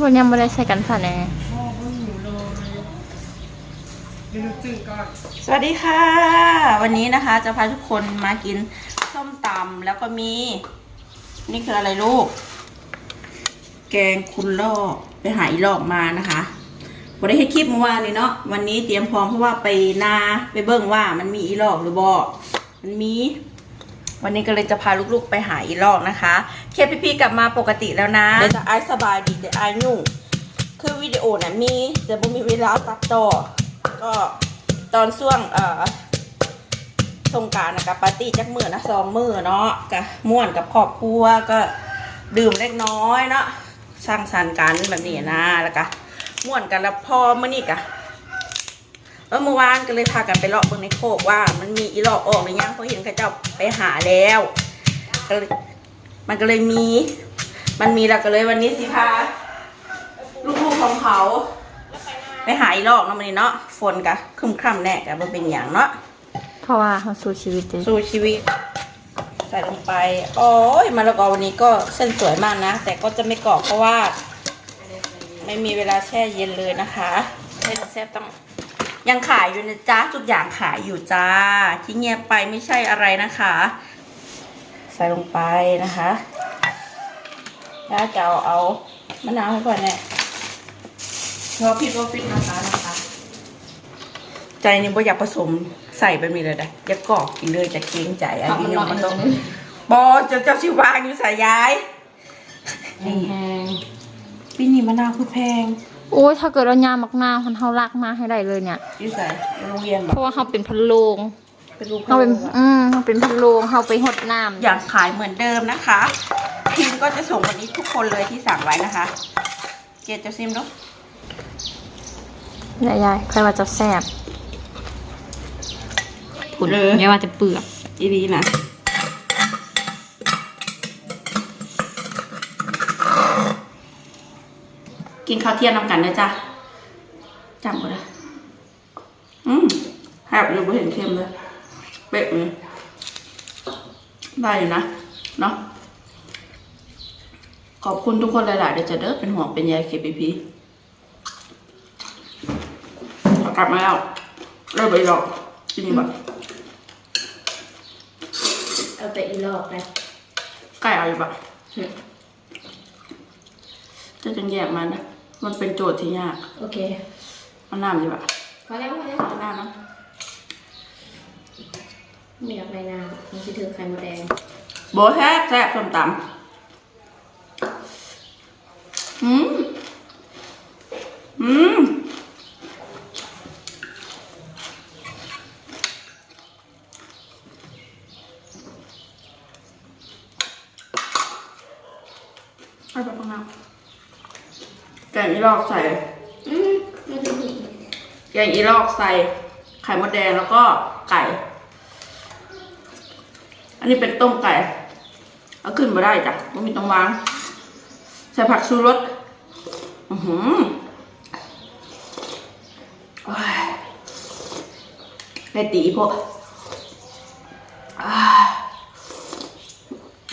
วันยังไม่ได้ใช้กันสันแน่พ่อเพิ่งหิวเลยสวัสดีค่ะ วันนี้นะคะจะพาทุกคนมากินส้มตำแล้วก็มี นี่คืออะไรลูก แกงคุณลอกไปหาอีลอกมานะคะบได้ให้คลิปเมื่อวานนี้เนาะวันนี้เตรียมพร้อมเพราะว่าไปนาไปเบิ่งว่ามันมีอีลอกหรือบ่มันมี วันนี้ก็เลยจะพาลูกๆไปหาอีลอกนะคะ เคพีพีกลับมาปกติแล้วนะเดี๋ยวจะไอสบายดีเดี๋ยวไอายยุ่งคือวิดีโอเนี่ยมีแต่บ่มีเวลาตัดต่อ ก็ตอนช่วงเอ่อสงการนะกับปาร์ตี้จักมือนะสองมือเนาะกับม่วนกับครอบครัวก็ดื่มเล็กน้อยเนาะสร้างสรรค์กันแบบนี้นะแล้วก็ม่วนกันแล้วพอมื่อนี้กะ เออเมื่อวานก็เลยพากันไปเลาะเบิ่งในโคกว่า มันมีอีหลอกออกหรือยังเพราะเห็นเขาเจ้าไปหาแล้วก็เลยมันก็เลยมี มันมีแล้วก็เลยวันนี้สิพาลูกๆของเขาไปหาอีลอกเนาะมันนี่เนาะฝนกะครึมคร่ำแน่กะบ่เป็นอย่างเนาะเพราะว่าเขาสู้ชีวิตเลยสู้ชีวิต ใส่ลงไปโอ้ยมะละกอวันนี้ก็เส้นสวยมากนะ แต่ก็จะไม่กรอบเพราะว่า ไม่มีเวลาแช่เย็นเลยนะคะเส้นแซ่บต้อง ยังขายอยู่นะจ๊ะทุกอย่างขายอยู่จ้า ที่เงียบไปไม่ใช่อะไรนะคะ ใส่ลงไปนะคะแล้วจะเอาเอามะนาวให้ก่อนเนี่ยเพราะพี่ก็ฟิตนะคะนะคะ ใจนี่บ่อยากผสมใส่ไปมีเลยนะอยากกรอกกินเลยจะเกรงใจอันนี้ยังผสมบอเจ้าเจ้าชิวางอยู่สายย้ายนี่ปีนี้มะนาวคือแพง โอ้ยถ้าเกิดเรายามักนาวคันเขารักมาให้ได้เลยเนี่ยอยู่ใส่โรงเรียนแบเพบราะว่าเขาเป็นพันโลงเป็นลูกเขาเป็นอืมเขาเป็นพันโลงเขาไปหดน้ำอยากขายเหมือนเดิมนะคะทีมก็จะส่งวันนี้ทุกคนเลยที่สั่งไว้นะคะเกดจะซิมดูยายยายใครว่าจะแซ่บผุนไม่ว่าจะเปลือกอีดีนะ กินข้าวเที่ยงนำกันนะจ๊ะจำบ่ได้อืมแฮบอยู่ไม่เห็นเค็มเลยเป๊ะเลยได้อยู่นะเนาะขอบคุณทุกคนหลายๆเดี๋ยวจะเด้อเป็นห่วงเป็นใย KPP กลับมาแล้วเริ่มไปหรอกทีนี้แบบเอาแต่อีหลอกนะใกล้เอาอยู่ปะจะจังแยกมันนะ มันเป็นโจทย์ที่ยากโอเคมันน้ำอยู่ปะพอแล้วพอแล้วเอาน้ำนะไม่อยากในน้ำมันจะถือไข่มดแดงโบแซ่บแซ่บส้มตำอืมอืมเอาไปข้างนอก แกงอีลอกใส่แกงอีลอกใส่ ไข่มดแดงแล้วก็ไก่ อันนี้เป็นต้มไก่ เอาขึ้นมาได้จ้ะไม่มีต้องวาง ใส่ผักชูรสอือหือได้ตีพวก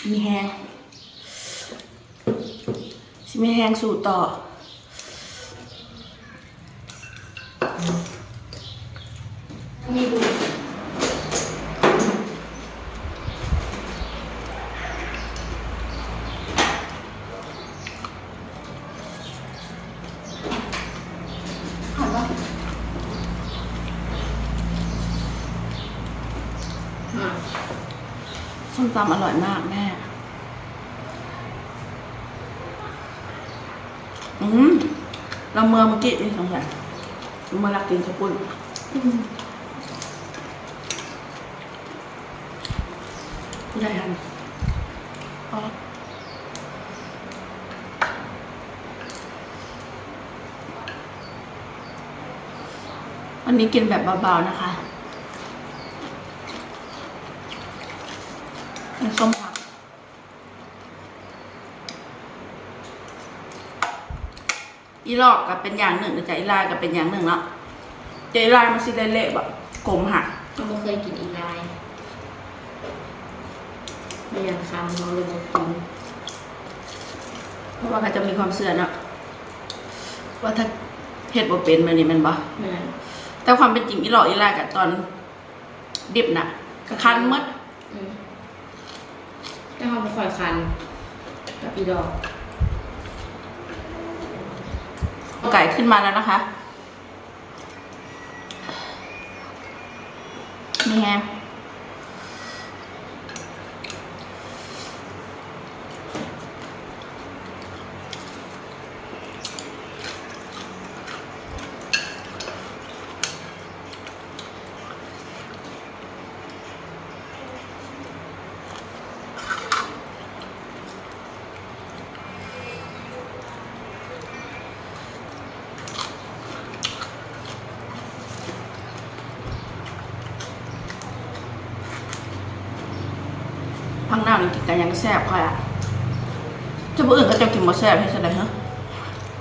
มีแห้งมีแห้งสูตรต่อ มีดูส้มตำอร่อยมากแม่ อืมเราเมื่อเมื่อกี้นี่สงสัยเมื่อรักกินข้าวปุ้นผู้ ใหญ่ฮันอ๋ออันนี้กินแบบเบาๆนะคะน้ำส้มผัก อีลอกกับเป็นอย่างหนึ่งแต่อีลายกับเป็นอย่างหนึ่งเนาะเจอีลายมันสิเละๆแบบกลมหักมันไม่เคยกินอีไลน์ไม่อยากคำเราเลยบอกกินเพราะว่าเขาจะมีความเสื่อเนาะว่าถ้าเฮ็ดบ่เป็นมันนี่แมันบ่แม่นแต่ความเป็นจริงอีหลอกอีแรกอะตอนดิบน่ะก็คันหมดอืมแต่เขาไม่ค่อยคันกับอีดอกไก่ขึ้นมาแล้วนะคะนี่ไง น้านี่กินกันยังแซ่บค่ะจะบ่อื่นก็จะกินบ่แซ่บให้ซะเลยฮะ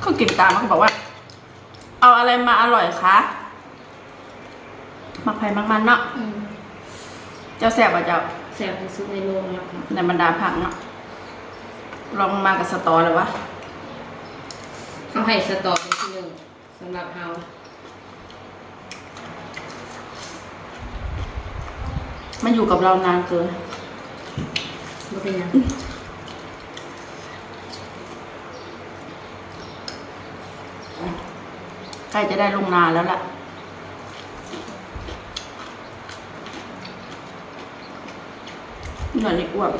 เขากินตามมันก็บอกว่า เอาอะไรมาอร่อยคะมักไผ่มักมันเนาะเจ้าแซ่บอะเจ้าแซ่บที่สุดในโลกแล้วค่ะในบรรดาผักเนาะลองมากับสตอเลยวะเขาให้สตอเป็นที่หนึ่งสำหรับเฮามันอยู่กับเรานานเกิน บ่เป็นหยังใกล้จะได้ลงนาแล้วล่ะ หน่อยนี่อ้วน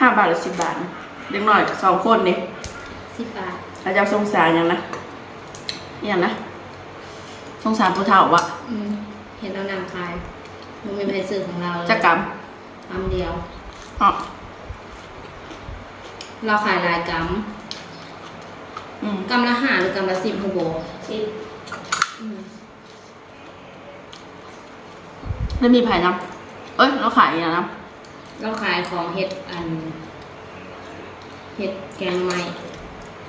ห้าบาทหรือสิบบาทนะเด็กหน่อยสองคนนี่สิบบาทอาจารย์สงสารยังนะยังนะ สงสารผู้เฒ่าวะอืมเห็นเรานำขายมันเป็นไพซื้อของเราจะกรรม กำเดียวอ๋อเราขายหลายกอืมำกำละห้าหรือกำละสิบฮูโบสิบแล้วมีไผ่น้ำเอ้ย เราขายอย่างน้เราขายของเห็ดอัน เห็ดแกงไม้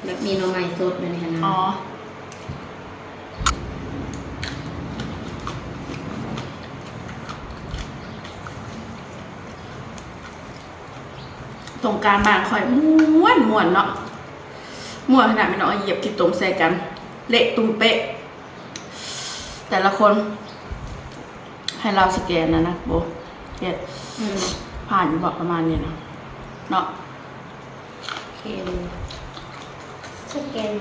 แบบมีหน่อไม้สดเลยนะำอ๋อ ตรงกลางบานคอยม้วนม้วนเนาะม้วนขนาดไม่เนาะเอาเหยียบกี่ตมใส่กัน เละตุ้มเป๊ะ แต่ละคนให้เราสแกนนะนะโบเจ็ดผ่านอยู่บอกประมาณนี้นะเนาะโอเคสแกน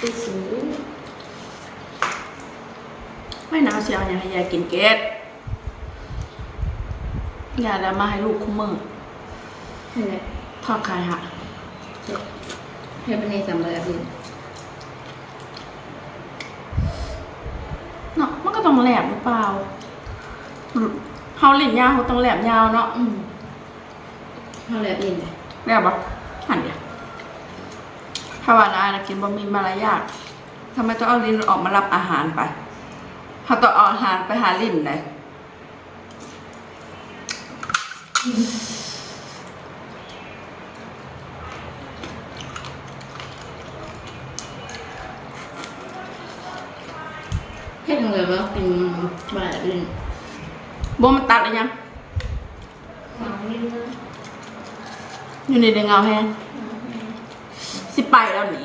ตีสูงไม่ หนาวเสียวอย่างให้ยายกินเกตยายแล้วมาให้ลูกคุ้มมือนี่แหละทอดไข่ฮะให้เป็นในสำเร็จเลยเนาะมันก็ต้องแหลมหรือเปล่าเฮาเล่นยาวเขาต้องแหลมยาวเนาะอืมเท่าแล้วอินเลยแหลมปะหันเดียวถ้าว่านานะกินบะหมี่มารยาททำไมต้องเอาลิ้นออกมารับอาหารไป ถ้าต้องเอาอาหารไปหาลิ้นไหนให้ทำไงวะกินแบบอินโบมันตัดเลยยังหวังนิดนึงอยู่ในเดงเงาแห้งสิไปแล้วหนี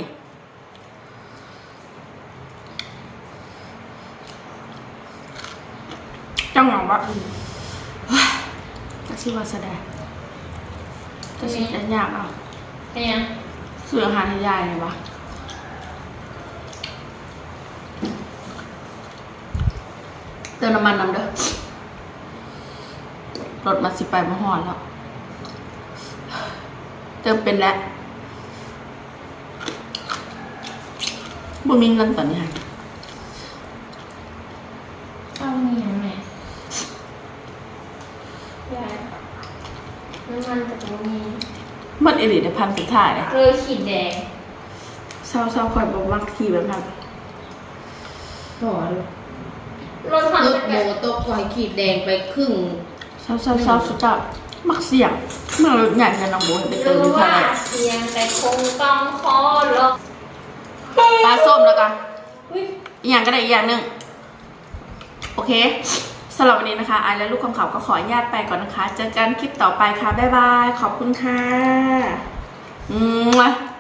จังหวะว่าจะชื่อว่าแสดงจะชื่อจะยากเอาเป็นยังซื้ออาหารให้ยายเลยวะเติมน้ำมันน้ำเด้อรถมาสิไปมาหอนแล้ว เติมเป็นแล้วบ่มีเงินตอนนี้ค่ะ เอามีอย่างไรยาย น้ำมันจากตรงนี้มันเอริในพันสุดท้ายเลยเลยขีดแดงเศร้าเศร้าคอยบอกว่าขี่แบบนั้นต่อเลยรถรถโบตกก่อยขีดแดงไปครึ่งเศร้าเศร้าเศร้าสุดจัดมักเสียงเมื่อเราใหญ่กันน้องโบให้ไปเติมรู้อยู่ทะว่าเลเสียงแต่คงต้องคอรอปลาส้มแล้วกันอุ้ยอีกอย่างก็ได้อีกอย่างหนึ่งโอเค สำหรับวันนี้นะคะไอายและลูกของเขาก็ขออนุญาตไปก่อนนะคะ เจอกันคลิปต่อไปค่ะ บ๊ายบาย ขอบคุณค่ะอืม